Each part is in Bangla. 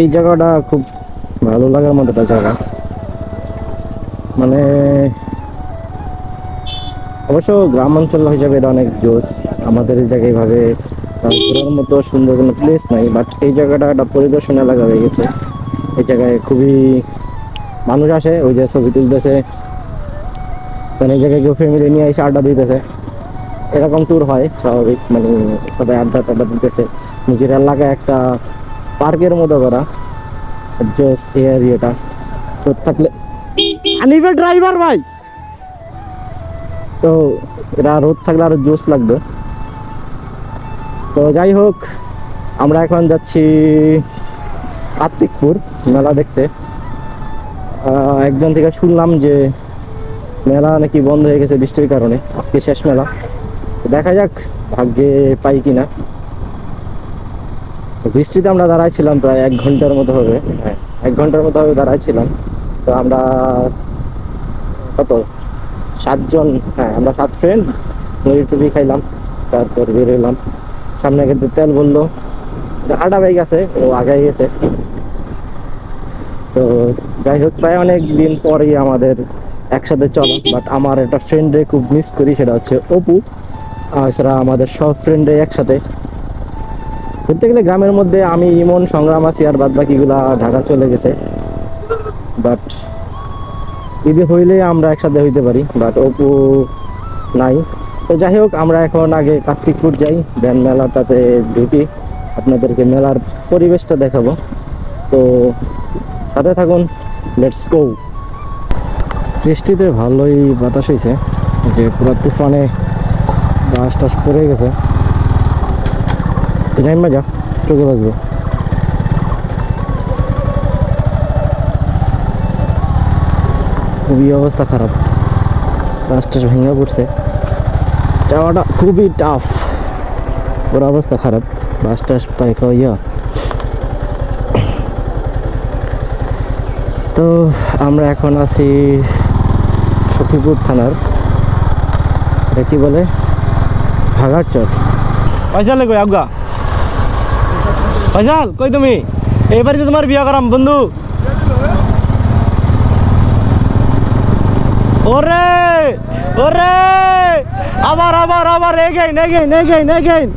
এই জায়গাটা খুব ভালো লাগার মতো একটা জায়গা। মানে অবশ্য গ্রাম অঞ্চল হিসাবে এটা অনেক জোস আমাদের এই জায়গায় ভাবে ঘোরার মতো সুন্দর কোনো প্লেস নাই বাট এই জায়গাটা একটা পরিদর্শন এলাকা হয়ে গেছে। এই জায়গায় খুবই মানুষ আসে, ওই যে ছবি তুলতেছে। মানে এই জায়গায় কেউ ফ্যামিলি নিয়ে এসে আড্ডা দিতেছে। এরকম ট্যুর হয়, স্বাভাবিক। মানে সবাই আড্ডা টাড্ডা দিতেছে। নিজের এলাকায় একটা পার্কের মতো করা। জোস এই এরিয়াটা রোদ থাকলে আনিবে ড্রাইভার ভাই। তো এটা রোদ থাকলে আরও জোস লাগবে। তো যাই হোক আমরা এখন যাচ্ছি কার্তিকপুর মেলা দেখতে। একজন থেকে শুনলাম যে মেলা নাকি বন্ধ হয়ে গেছে বৃষ্টির কারণে। আজকে শেষ মেলা। তো দেখা যাক ভাগ্যে পাই কিনা। তো বৃষ্টিতে আমরা দাঁড়াইছিলাম প্রায় এক ঘণ্টার মতো হবে। হ্যাঁ এক ঘণ্টার মতো হবে দাঁড়াইছিলাম। তো আমরা কত? সাতজন হ্যাঁ আমরা সাত ফ্রেন্ড মুড়ি টুড়ি খাইলাম, তারপর বেরোলাম সামনে গেতে তেল বলল আটা বাইক আছে, ও আগে গেছে। তো যাই হোক, প্রায় অনেক দিন পরেই আমাদের একসাথে চলা বাট আমার একটা ফ্রেন্ডে খুব মিস করি, সেটা হচ্ছে অপু। এছাড়া আমাদের সব ফ্রেন্ডে একসাথে। ঘুরতে গেলে গ্রামের মধ্যে আমি ইমন, সংগ্রাম আছি আর বাদ বাকিগুলা ঢাকা চলে গেছে। বাট ঈদে হইলে আমরা একসাথে হইতে পারি বাট অপু নাই। তো যাই হোক, আমরা এখন আগে কার্তিকপুর যাই দেন মেলাটাতে ঢুকি। আপনাদেরকে মেলার পরিবেশটা দেখাবো। তো সাথে থাকুন লেটস গো বৃষ্টিতে ভালোই বাতাস হয়েছে যে পুরো তুফানে বাস টাস পড়ে গেছে। তো নাইমা যা চোখে বাসবো খুবই অবস্থা খারাপ। টাস ভেঙে পড়ছে। যাওয়াটা খুবই টাফ ওর অবস্থা খারাপ। বাস টাস পাই খাওয়াইয়া। তো আমরা এখন আছি সখীপুর থানার। এটা কি বলে? ভাগারচর ফয়সাল কই আগুয়া ফয়সাল, কই তুমি? এই বাড়িতে তোমার বিয়া করাম, বন্ধু। ওরে ওরে, আবার আবার আবার এগেইন এগেইন এগেইন এগেইন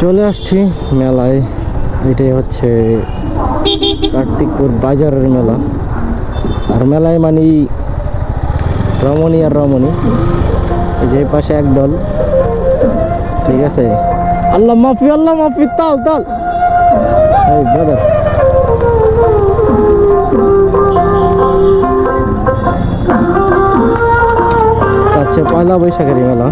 চলে আসছি মেলায়। এটাই হচ্ছে কার্তিকপুর বাজারের মেলা। আর মেলায় মানে রমণী আর রমণী। যে পাশে একদল। ঠিক আছে। আল্লাহ মাফি আল্লাহ মাফি তাল তাল। এই ব্রাদার আচ্ছা পয়লা বৈশাখের মেলা।